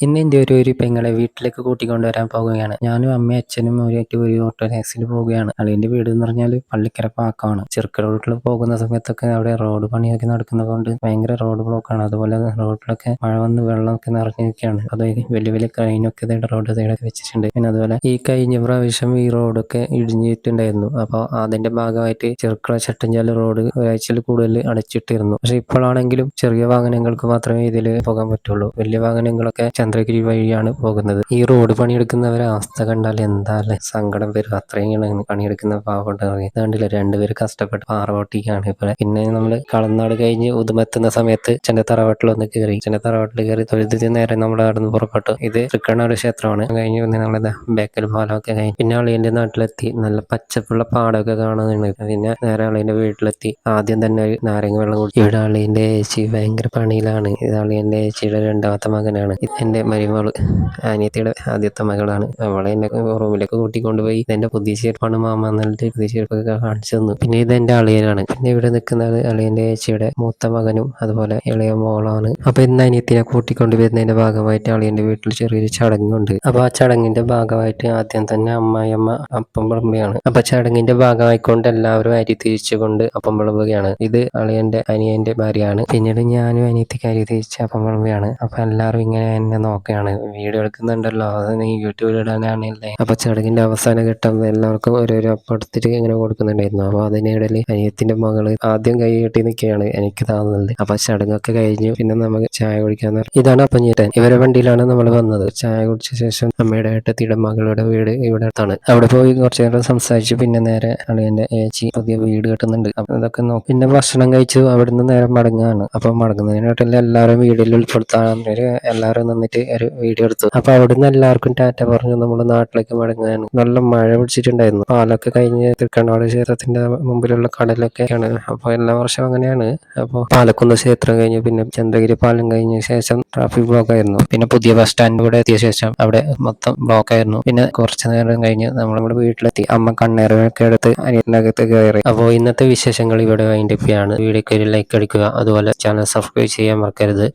ഇന്ന് എന്റെ ഒരു ഒരു പെങ്ങളെ വീട്ടിലേക്ക് കൂട്ടിക്കൊണ്ടുവരാൻ പോവുകയാണ് ഞാനും അമ്മയും അച്ഛനും ഒരു ഒരു ഓട്ടോ ടാക്സിയിൽ പോവുകയാണ് അളിയന്റെ വീട് എന്ന് പറഞ്ഞാൽ പള്ളിക്കര പാക്കമാണ്. ചെറുക്കട പോകുന്ന സമയത്തൊക്കെ അവിടെ റോഡ് പണിയൊക്കെ നടക്കുന്നത് കൊണ്ട് ഭയങ്കര റോഡ് ബ്ലോക്കാണ് അതുപോലെ റോഡിലൊക്കെ മഴ വന്ന് വെള്ളമൊക്കെ നിറഞ്ഞു നിൽക്കുകയാണ് അത് വലിയ വലിയ ക്രൈനൊക്കെ ഇതായിട്ട് റോഡ് സൈഡൊക്കെ വെച്ചിട്ടുണ്ട്. പിന്നെ അതുപോലെ ഈ കഴിഞ്ഞ പ്രാവശ്യം ഈ റോഡൊക്കെ ഇടിഞ്ഞിട്ടുണ്ടായിരുന്നു. അപ്പോൾ അതിന്റെ ഭാഗമായിട്ട് ചെറുക്കള ചട്ടഞ്ചാൽ റോഡ് ഒരാഴ്ചയിൽ കൂടുതൽ അടച്ചിട്ടിരുന്നു. പക്ഷേ ഇപ്പോഴാണെങ്കിലും ചെറിയ വാഹനങ്ങൾക്ക് മാത്രമേ ഇതിൽ പോകാൻ പറ്റുള്ളൂ. വലിയ വാഹനങ്ങളൊക്കെ ചന്ദ്രഗിരി വഴിയാണ് പോകുന്നത്. ഈ റോഡ് പണിയെടുക്കുന്നവരെ അവസ്ഥ കണ്ടാൽ എന്താ അല്ലേ സങ്കടം വരും. അത്രയും പണിയെടുക്കുന്ന പാവപ്പെട്ട കണ്ടില്ല? രണ്ടുപേര് കഷ്ടപ്പെട്ട് പാറ പൊട്ടിക്കാണ് ഇപ്പൊ പിന്നെ നമ്മൾ കളനാട് കഴിഞ്ഞ് ഉദുമെത്തുന്ന സമയത്ത് ചെന്ന തറവാട്ടിൽ ഒന്ന് കയറി. ചെന്ന തറവാട്ടിൽ കയറി തൊഴിൽ നേരെ നമ്മൾ നടന്ന് പുറപ്പെട്ടു. ഇത് തൃക്കണ്ണാട് ക്ഷേത്രമാണ്. കഴിഞ്ഞ് പിന്നെ നമ്മളെ ബേക്കൽ പാലമൊക്കെ കഴിഞ്ഞ് പിന്നെ അളിയന്റെ നാട്ടിലെത്തി. നല്ല പച്ചപ്പുള്ള പാടമൊക്കെ കാണുന്നുണ്ട് പിന്നെ നേരെ അളിയന്റെ വീട്ടിലെത്തി. ആദ്യം തന്നെ നാരങ്ങ വെള്ളം കുടിച്ചു ഇവിടെ അളിയന്റെ ചേച്ചി ഭയങ്കര പണിയിലാണ്. ഇത് അളിയന്റെ ചേച്ചിയുടെ രണ്ടാമത്തെ മകനാണ്. എന്റെ മരുമകൾ അനിയത്തിയുടെ ആദ്യത്തെ മകളാണ്. അവളെ എന്നെ റൂമിലേക്ക് കൂട്ടിക്കൊണ്ടുപോയി ഇതെന്റെ പുതിയ ചെരുപ്പാണ് മാമ എന്നിട്ട് പുതിയ ചെരുപ്പൊക്കെ കാണിച്ചു തന്നു. പിന്നെ ഇത് എന്റെ അളിയനാണ്. പിന്നെ ഇവിടെ നിൽക്കുന്നത് അളിയന്റെ ചേച്ചിയുടെ മൂത്ത മകനും അതുപോലെ ഇളയ മോളാണ്. അപ്പൊ ഇന്ന് അനിയത്തിനെ കൂട്ടിക്കൊണ്ടു ഭാഗമായിട്ട് അളിയന്റെ വീട്ടിൽ ചെറിയൊരു ചടങ്ങുണ്ട്. അപ്പൊ ആ ചടങ്ങിന്റെ ഭാഗമായിട്ട് ആദ്യം തന്നെ അമ്മായിയമ്മ അപ്പം വിളമ്പുകയാണ്. അപ്പൊ ചടങ്ങിന്റെ ഭാഗമായിക്കൊണ്ട് എല്ലാവരും അരി തിരിച്ചുകൊണ്ട് അപ്പം വിളമ്പുകയാണ്. ഇത് അളിയന്റെ അനിയന്റെ ഭാര്യയാണ്. പിന്നീട് ഞാനും അനിയത്തിക്ക് അരി തിരിച്ച് അപ്പം വിളമ്പുകയാണ്. അപ്പൊ എല്ലാവരും ഇങ്ങനെ എന്നെ നോക്കുകയാണ്. വീഡിയോ എടുക്കുന്നുണ്ടല്ലോ. അത് നീ യൂട്യൂബിൽ ഇടാനാണല്ലേ. അപ്പൊ ചടങ്ങിന്റെ അവസാന ഘട്ടം എല്ലാവർക്കും ഓരോരോ അപ്പം എടുത്തിട്ട് ഇങ്ങനെ കൊടുക്കുന്നുണ്ടായിരുന്നു. അപ്പൊ അതിനിടയിൽ അനിയത്തിന്റെ മകൾ ആദ്യം കൈ കെട്ടി നിൽക്കുകയാണ് എനിക്ക് താങ്ങുന്നത് അപ്പൊ ചടങ്ങൊക്കെ കഴിഞ്ഞു. പിന്നെ നമുക്ക് ചായ കുടിക്കാൻ ഇതാണ് അപ്പഞ്ഞേട്ടൻ ഇവരെ വണ്ടിയിലാണ് നമ്മൾ വന്നത്. ചായ കുടിച്ച ശേഷം അമ്മയുടെ ഏട്ടത്തിയുടെ മകളുടെ വീട് ഇവിടെ അടുത്താണ്. അവിടെ പോയി കുറച്ചു നേരം സംസാരിച്ചു. പിന്നെ നേരെ അളിയന്റെ ഏച്ചി പുതിയ വീട് കെട്ടുന്നുണ്ട്. അപ്പൊ ഇതൊക്കെ നോക്കി. പിന്നെ ഭക്ഷണം കഴിച്ചു. അവിടുന്ന് നേരം മടങ്ങുകയാണ്. അപ്പൊ മടങ്ങുന്നതിനായിട്ടെല്ലാം എല്ലാവരും വീടിൽ ഉൾപ്പെടുത്താൻ എല്ലാവരും നിന്നിട്ട് ഒരു വീഡിയോ എടുത്തു. അപ്പൊ അവിടുന്ന് എല്ലാവർക്കും ടാറ്റ പറഞ്ഞു നമ്മൾ നാട്ടിലേക്ക് മടങ്ങുകയാണ് നല്ല മഴ പിടിച്ചിട്ടുണ്ടായിരുന്നു. പാലൊക്കെ കഴിഞ്ഞ് തൃക്കണ്ണാട് ക്ഷേത്രത്തിന്റെ മുമ്പിലുള്ള കടലൊക്കെയാണ്. അപ്പൊ എല്ലാ വർഷവും അങ്ങനെയാണ്. അപ്പോൾ പാലക്കുന്ന് ക്ഷേത്രം കഴിഞ്ഞ് പിന്നെ ചന്ദ്രഗിരി പാലം കഴിഞ്ഞ ശേഷം ട്രാഫിക് ബ്ലോക്ക് ആയിരുന്നു. പിന്നെ പുതിയ ബസ് സ്റ്റാൻഡ് കൂടെ എത്തിയ ശേഷം അവിടെ മൊത്തം ബ്ലോക്ക് ആയിരുന്നു. പിന്നെ കുറച്ച് നേരം കഴിഞ്ഞ് നമ്മൾ നമ്മുടെ വീട്ടിലെത്തി. അമ്മ കണ്ണേറൊക്കെ എടുത്ത് അനിയത്തിനകത്ത് കയറി. അപ്പോൾ ഇന്നത്തെ വിശേഷങ്ങൾ ഇവിടെ വൈൻഡപ്പിയാണ് വീഡിയോക്ക് ലൈക്ക് അടിക്കുക. അതുപോലെ ചാനൽ സബ്സ്ക്രൈബ് ചെയ്യാൻ മറക്കരുത്.